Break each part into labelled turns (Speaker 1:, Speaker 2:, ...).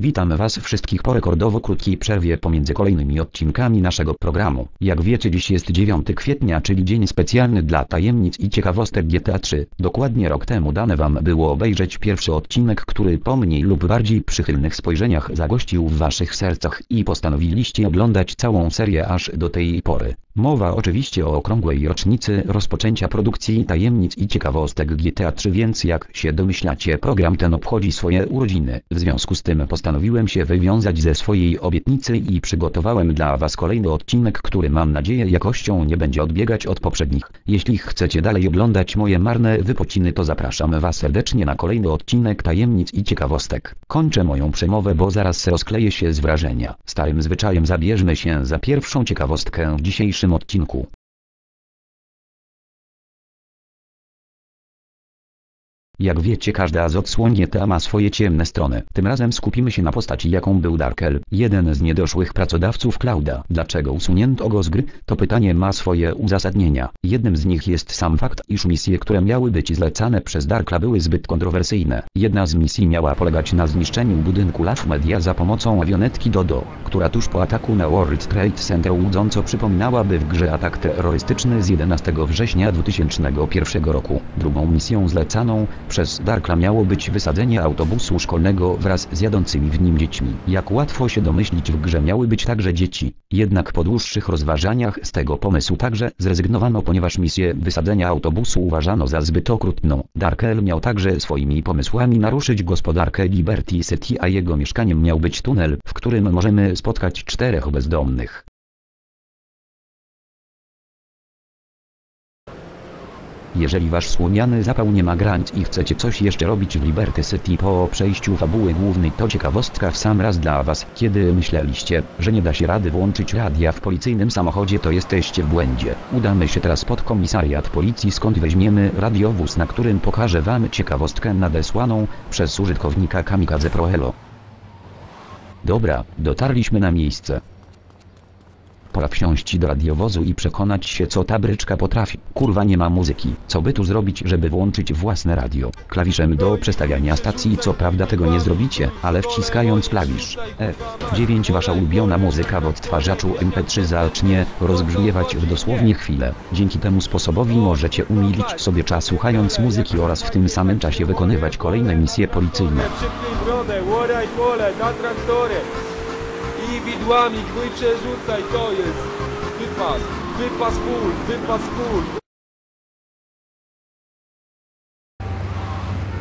Speaker 1: Witam Was wszystkich po rekordowo krótkiej przerwie pomiędzy kolejnymi odcinkami naszego programu. Jak wiecie dziś jest 9 kwietnia, czyli dzień specjalny dla tajemnic i ciekawostek GTA 3. Dokładnie rok temu dane Wam było obejrzeć pierwszy odcinek, który po mniej lub bardziej przychylnych spojrzeniach zagościł w Waszych sercach i postanowiliście oglądać całą serię aż do tej pory. Mowa oczywiście o okrągłej rocznicy rozpoczęcia produkcji tajemnic i ciekawostek GTA 3 więc jak się domyślacie program ten obchodzi swoje urodziny. W związku z tym postanowiłem się wywiązać ze swojej obietnicy i przygotowałem dla Was kolejny odcinek, który mam nadzieję jakością nie będzie odbiegać od poprzednich. Jeśli chcecie dalej oglądać moje marne wypociny to zapraszam Was serdecznie na kolejny odcinek tajemnic i ciekawostek. Kończę moją przemowę bo zaraz rozkleję się z wrażenia. Starym zwyczajem zabierzmy się za pierwszą ciekawostkę w dzisiejszym odcinku. Jak wiecie każda z odsłon GTA ma swoje ciemne strony. Tym razem skupimy się na postaci jaką był Darkel, jeden z niedoszłych pracodawców Clouda. Dlaczego usunięto go z gry? To pytanie ma swoje uzasadnienia. Jednym z nich jest sam fakt, iż misje, które miały być zlecane przez Darkla były zbyt kontrowersyjne. Jedna z misji miała polegać na zniszczeniu budynku Love Media za pomocą awionetki Dodo, która tuż po ataku na World Trade Center łudząco przypominałaby w grze atak terrorystyczny z 11 września 2001 roku. Drugą misją zlecaną przez Darkla miało być wysadzenie autobusu szkolnego wraz z jadącymi w nim dziećmi. Jak łatwo się domyślić w grze miały być także dzieci. Jednak po dłuższych rozważaniach z tego pomysłu także zrezygnowano ponieważ misję wysadzenia autobusu uważano za zbyt okrutną. Darkel miał także swoimi pomysłami naruszyć gospodarkę Liberty City a jego mieszkaniem miał być tunel, w którym możemy spotkać czterech bezdomnych. Jeżeli wasz słomiany zapał nie ma granic i chcecie coś jeszcze robić w Liberty City po przejściu fabuły głównej to ciekawostka w sam raz dla was. Kiedy myśleliście, że nie da się rady włączyć radia w policyjnym samochodzie to jesteście w błędzie. Udamy się teraz pod komisariat policji skąd weźmiemy radiowóz na którym pokażę wam ciekawostkę nadesłaną przez użytkownika Kamikaze Prohelo. Dobra, dotarliśmy na miejsce. Pora wsiąść do radiowozu i przekonać się co ta bryczka potrafi. Kurwa nie ma muzyki. Co by tu zrobić żeby włączyć własne radio? Klawiszem do przestawiania stacji co prawda tego nie zrobicie, ale wciskając klawisz F9 wasza ulubiona muzyka w odtwarzaczu MP3 zacznie rozbrzmiewać w dosłownie chwilę. Dzięki temu sposobowi możecie umilić sobie czas słuchając muzyki oraz w tym samym czasie wykonywać kolejne misje policyjne.
Speaker 2: Szybkiej brodę, łoraj pole, na traktory. I widłami gnój przerzucaj, to jest. Wypas, wypas pól, wypas pól.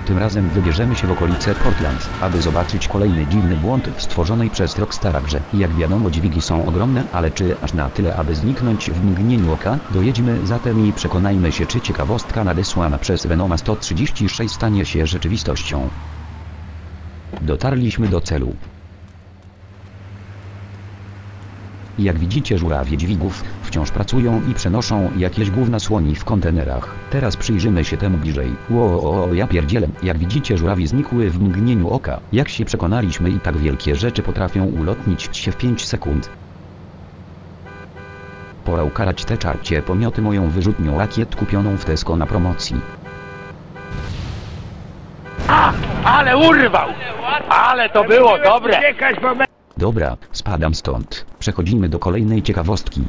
Speaker 1: Tym razem wybierzemy się w okolice Portland, aby zobaczyć kolejny dziwny błąd w stworzonej przez Rockstara grze. Jak wiadomo dźwigi są ogromne, ale czy aż na tyle aby zniknąć w mgnieniu oka? Dojedźmy zatem i przekonajmy się czy ciekawostka nadesłana przez Venoma 136 stanie się rzeczywistością. Dotarliśmy do celu. Jak widzicie żurawie dźwigów wciąż pracują i przenoszą jakieś gówna słoni w kontenerach. Teraz przyjrzymy się temu bliżej. Ło, ja pierdzielę. Jak widzicie żurawie znikły w mgnieniu oka. Jak się przekonaliśmy i tak wielkie rzeczy potrafią ulotnić się w 5 sekund. Pora ukarać te czarcie pomioty moją wyrzutnią rakiet kupioną w Tesco na promocji.
Speaker 3: Ale urwał! Ale to było dobre!
Speaker 1: Dobra, spadam stąd. Przechodzimy do kolejnej ciekawostki.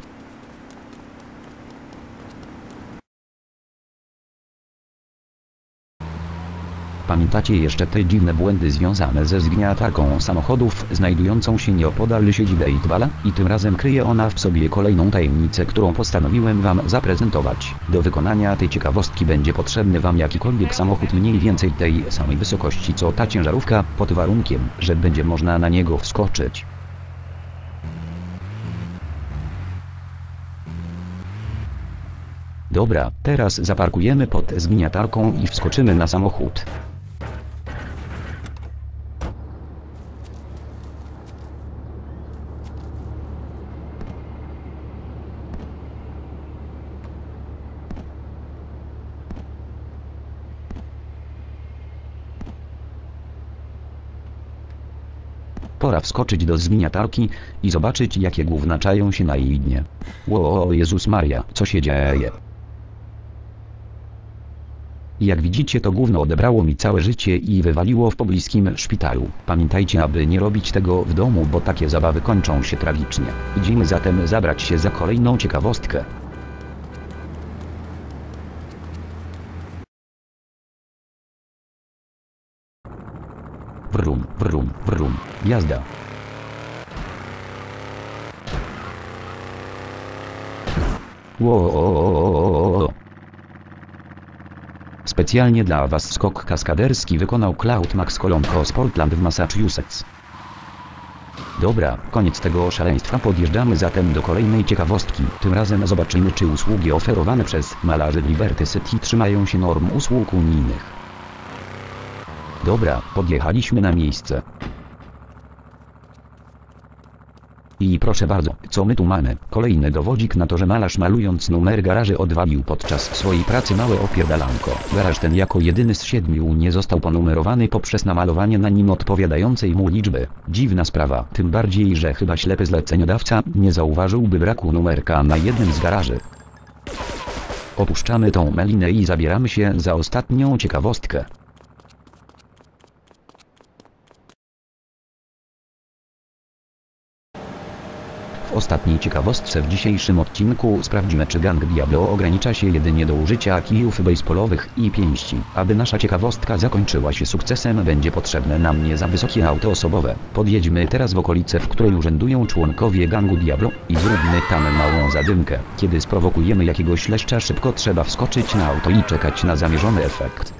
Speaker 1: Pamiętacie jeszcze te dziwne błędy związane ze zgniatarką samochodów znajdującą się nieopodal siedziby Eitbala? I tym razem kryje ona w sobie kolejną tajemnicę, którą postanowiłem wam zaprezentować. Do wykonania tej ciekawostki będzie potrzebny wam jakikolwiek samochód mniej więcej tej samej wysokości co ta ciężarówka, pod warunkiem, że będzie można na niego wskoczyć. Dobra, teraz zaparkujemy pod zgniatarką i wskoczymy na samochód. Pora wskoczyć do zgniatarki i zobaczyć jakie gówna czają się na jej dnie. Ło Jezus Maria, co się dzieje? Jak widzicie to gówno odebrało mi całe życie i wywaliło w pobliskim szpitalu. Pamiętajcie aby nie robić tego w domu bo takie zabawy kończą się tragicznie. Idziemy zatem zabrać się za kolejną ciekawostkę. Wrum, wrum, wrum. Jazda. Ło. Specjalnie dla Was skok kaskaderski wykonał Cloud Max Kolonko z Portland w Massachusetts. Dobra, koniec tego szaleństwa podjeżdżamy zatem do kolejnej ciekawostki. Tym razem zobaczymy czy usługi oferowane przez malarzy Liberty City trzymają się norm usług unijnych. Dobra, podjechaliśmy na miejsce. I proszę bardzo, co my tu mamy? Kolejny dowodzik na to, że malarz malując numer garaży odwalił podczas swojej pracy małe opierdalanko. Garaż ten jako jedyny z siedmiu nie został ponumerowany poprzez namalowanie na nim odpowiadającej mu liczby. Dziwna sprawa, tym bardziej, że chyba ślepy zleceniodawca nie zauważyłby braku numerka na jednym z garaży. Opuszczamy tą melinę i zabieramy się za ostatnią ciekawostkę. Ostatniej ciekawostce w dzisiejszym odcinku sprawdzimy czy gang Diablo ogranicza się jedynie do użycia kijów baseballowych i pięści. Aby nasza ciekawostka zakończyła się sukcesem będzie potrzebne nam nie za wysokie auto osobowe. Podjedźmy teraz w okolice w której urzędują członkowie gangu Diablo i zróbmy tam małą zadymkę. Kiedy sprowokujemy jakiegoś leszcza szybko trzeba wskoczyć na auto i czekać na zamierzony efekt.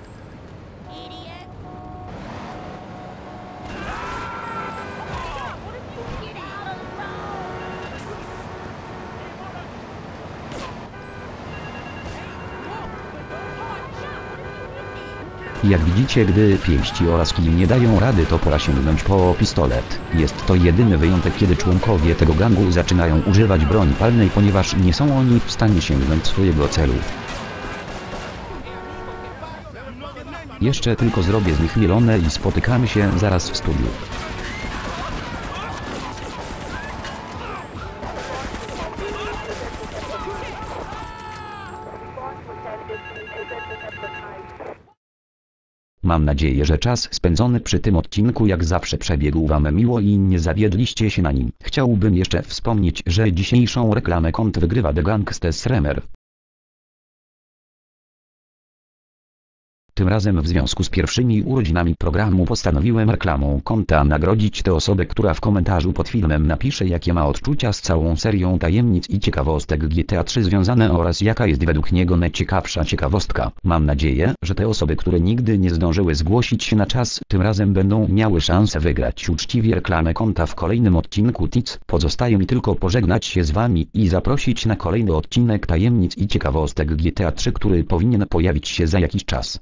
Speaker 1: Jak widzicie gdy pięści oraz kij nie dają rady to pora sięgnąć po pistolet. Jest to jedyny wyjątek kiedy członkowie tego gangu zaczynają używać broni palnej ponieważ nie są oni w stanie sięgnąć swojego celu. Jeszcze tylko zrobię z nich mielone i spotykamy się zaraz w studiu. Mam nadzieję, że czas spędzony przy tym odcinku jak zawsze przebiegł Wam miło i nie zawiedliście się na nim. Chciałbym jeszcze wspomnieć, że dzisiejszą reklamę kont wygrywa The Gangsters Remer. Tym razem w związku z pierwszymi urodzinami programu postanowiłem reklamą konta nagrodzić tę osobę, która w komentarzu pod filmem napisze jakie ma odczucia z całą serią tajemnic i ciekawostek GTA 3 związane oraz jaka jest według niego najciekawsza ciekawostka. Mam nadzieję, że te osoby, które nigdy nie zdążyły zgłosić się na czas, tym razem będą miały szansę wygrać uczciwie reklamę konta w kolejnym odcinku TIC. Pozostaje mi tylko pożegnać się z Wami i zaprosić na kolejny odcinek tajemnic i ciekawostek GTA 3, który powinien pojawić się za jakiś czas.